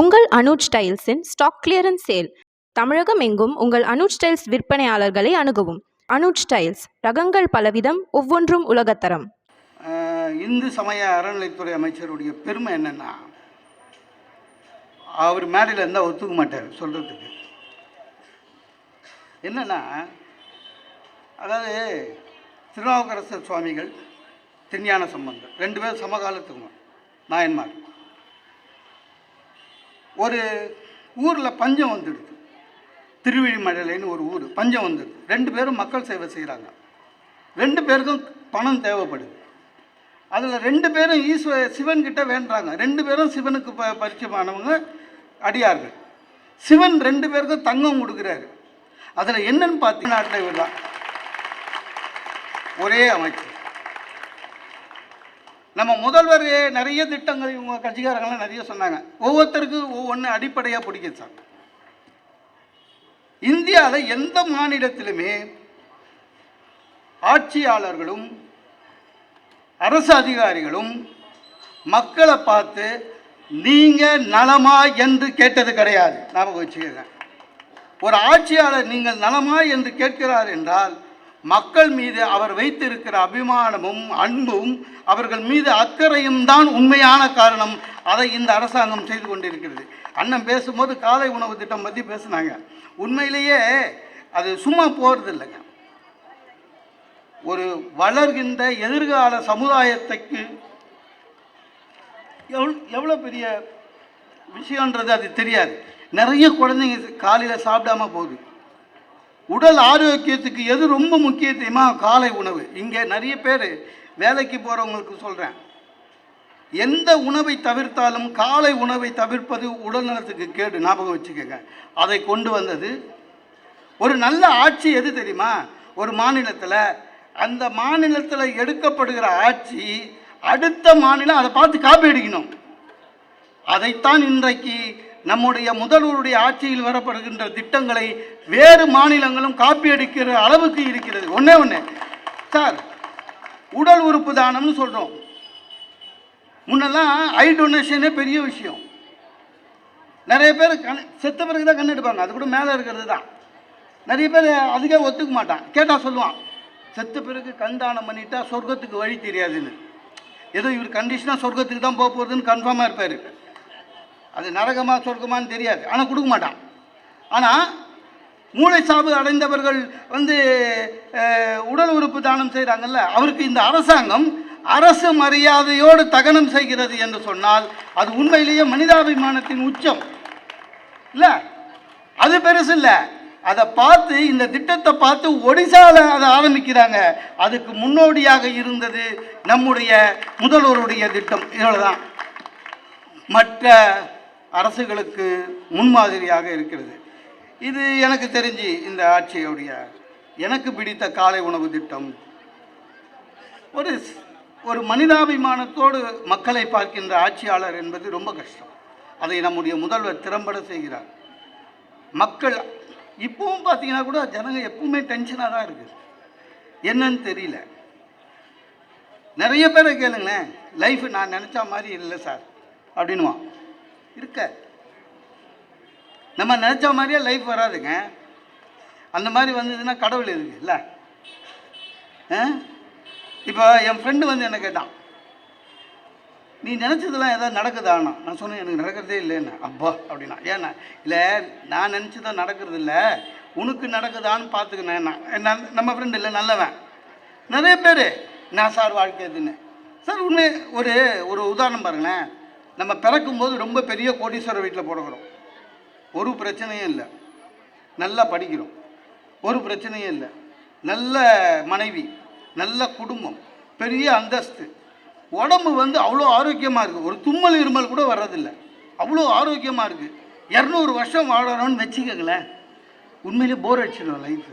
உங்கள் அனுஜ் ஸ்டைல்ஸின் stock clearance sale. Tamilagam எங்கும் உங்கள் அனுஜ் ஸ்டைல்ஸ் விற்பனையாளர்களை அணுகவும். அனுஜ் ஸ்டைல்ஸ் ரகங்கள் பலவிதம் ஒவ்வொன்றும் உலகத்தரம். இந்து சமய அறநிலைத்துறை அமைச்சருடைய பெருமை என்னென்னா அவர் மேடையில் இருந்தால் ஒத்துக்க மாட்டார் சொல்கிறதுக்கு என்னென்னா அதாவது திருநாவுக்கரசர் சுவாமிகள் திருஞான சம்பந்தர் ரெண்டு பேரும் சமகாலத்துக்கு நாயன்மார். ஒரு ஊரில் பஞ்சம் வந்துடுது. திருவிழிமடலைன்னு ஒரு ஊர் பஞ்சம் வந்துடுது. ரெண்டு பேரும் மக்கள் சேவை செய்கிறாங்க ரெண்டு பேருக்கும் பணம் தேவைப்படுது. அதில் ரெண்டு பேரும் ஈஸ்வ சிவன் கிட்ட வேண்டுறாங்க. ரெண்டு பேரும் சிவனுக்கு ப பரிச்சயமானவங்க அடியார்கள். சிவன் ரெண்டு பேருக்கும் தங்கம் கொடுக்குறாரு. அதில் என்னன்னு பார்த்தீங்கன்னா நாட்டில் இவர் தான் ஒரே அமைச்சர் நம்ம முதல்வர் நிறைய திட்டங்கள் இவங்க கட்சிக்காரங்களாம் நிறைய சொன்னாங்க. ஒவ்வொருத்தருக்கும் ஒவ்வொன்று அடிப்படையாக பிடிக்குது சார். இந்தியாவில் எந்த மாநிலத்திலுமே ஆட்சியாளர்களும் அரசு அதிகாரிகளும் மக்களை பார்த்து நீங்கள் நலமா என்று கேட்டது கிடையாது. ஞாபகம் வச்சுக்கோங்க. ஒரு ஆட்சியாளர் நீங்கள் நலமா என்று கேட்கிறார் என்றால் மக்கள் மீது அவர் வைத்திருக்கிற அபிமானமும் அன்பும் அவர்கள் மீது அக்கறையும் தான் உண்மையான காரணம். அதை இந்த அரசாங்கம் செய்து கொண்டிருக்கிறது. அண்ணன் பேசும்போது காலை உணவு திட்டம் பற்றி பேசுனாங்க. உண்மையிலேயே அது சும்மா போகிறது இல்லைங்க ஒரு வளர்கின்ற எதிர்கால சமுதாயத்துக்கு எவ்வளோ எவ்வளோ பெரிய விஷயன்றது அது தெரியாது. நிறைய குழந்தைங்க காலையில் சாப்பிடாம போகுது. உடல் ஆரோக்கியத்துக்கு எது ரொம்ப முக்கியத்துவமா காலை உணவு. இங்கே நிறைய பேர் வேலைக்கு போகிறவங்களுக்கு சொல்கிறேன் எந்த உணவை தவிர்த்தாலும் காலை உணவை தவிர்ப்பது உடல் நலத்துக்கு கேடு. ஞாபகம் வச்சுக்கோங்க. அதை கொண்டு வந்தது ஒரு நல்ல ஆட்சி எது தெரியுமா? ஒரு மாநிலத்தில் அந்த மாநிலத்தில் எடுக்கப்படுகிற ஆட்சி அடுத்த மாநிலம் அதை பார்த்து காப்பி அடிக்கணும். அதைத்தான் இன்றைக்கு நம்முடைய முதல்வருடைய ஆட்சியில் வரப்படுகின்ற திட்டங்களை வேறு மாநிலங்களும் காப்பி அடிக்கிற அளவுக்கு இருக்கிறது. ஒன்றே ஒன்று சார் உடல் உறுப்பு தானம்னு சொல்கிறோம் முன்னெல்லாம் ஐ டொனேஷனே பெரிய விஷயம். நிறைய பேர் கண் செத்த பிறகு தான் கண் எடுப்பாங்க. அது கூட மேலே இருக்கிறது தான். நிறைய பேர் அதுக்கே ஒத்துக்க மாட்டான் கேட்டால் சொல்லுவான் செத்த பிறகு கண் தானம் பண்ணிட்டா சொர்க்கத்துக்கு வழி தெரியாதுன்னு. ஏதோ இவர் கண்டிஷனாக சொர்க்கத்துக்கு தான் போக போகிறதுன்னு கன்ஃபார்மாக இருப்பார். அது நரகமா சொர்க்கமான்னு தெரியாது. ஆனால் கொடுக்க மாட்டான். ஆனால் மூளை சாவு அடைந்தவர்கள் வந்து உடல் உறுப்பு தானம் செய்கிறாங்கல்ல அவருக்கு இந்த அரசாங்கம் அரசு மரியாதையோடு தகனம் செய்கிறது என்று சொன்னால் அது உண்மையிலேயே மனிதாபிமானத்தின் உச்சம். இல்லை? அது பெருசு இல்லை. அதை பார்த்து இந்த திட்டத்தை பார்த்து ஒடிசாவில் அதை ஆரம்பிக்கிறாங்க. அதுக்கு முன்னோடியாக இருந்தது நம்முடைய முதல்வருடைய திட்டம். இவ்வளோதான் மற்ற அரசுகளுக்கு முன்மாதிரியாக இருக்கிறது. இது எனக்கு தெரிஞ்சு இந்த ஆட்சியுடைய எனக்கு பிடித்த காலை உணவு திட்டம். ஒரு ஒரு மனிதாபிமானத்தோடு மக்களை பார்க்கின்ற ஆட்சியாளர் என்பது ரொம்ப கஷ்டம். அதை நம்முடைய முதல்வர் திறம்பட செய்கிறார். மக்கள் இப்பவும் பார்த்தீங்கன்னா கூட ஜனங்க எப்பவுமே டென்ஷனாக தான் இருக்குது என்னன்னு தெரியல. நிறைய பேரை கேளுங்களேன் லைஃப் நான் நினச்ச மாதிரி இல்லை சார் அப்படின்னுவான். இருக்க. நம்ம நினச்ச மாதிரியே லைஃப் வராதுங்க. அந்த மாதிரி வந்ததுன்னா கடவுள் இருக்கு இல்லை. இப்போ என் ஃப்ரெண்டு வந்து என்ன கேட்டான். நீ நினச்சதெல்லாம் ஏதாவது நடக்குதாண்ணா நான் சொன்னேன் எனக்கு நடக்கிறதே இல்லைன்னு. அப்பா அப்படின்னா. ஏன்னா இல்லை நான் நினச்சதான் நடக்கிறது இல்லை உனக்கு நடக்குதான்னு பார்த்துக்கினேன் நான் நம்ம ஃப்ரெண்டு இல்லை நல்லவன். நிறைய பேர் நான் சார் வாழ்க்கை இதுன்னு சார் உண்மை ஒரு ஒரு உதாரணம் பாருங்களேன். நம்ம பிறக்கும்போது ரொம்ப பெரிய கோடீஸ்வரர் வீட்டில் பிறக்கிறோம் ஒரு பிரச்சனையும் இல்லை. நல்லா படிக்கிறோம். ஒரு பிரச்சனையும் இல்லை. நல்ல மனைவி நல்ல குடும்பம் பெரிய அந்தஸ்து. உடம்பு வந்து அவ்வளோ ஆரோக்கியமாக இருக்குது ஒரு தும்மல் இருமல் கூட வர்றதில்ல. அவ்வளோ ஆரோக்கியமாக இருக்குது இரநூறு வருஷம் வாழறோம்னு வச்சுக்கோங்களேன். உண்மையிலே போர் அடிச்சிடும் லைஃப்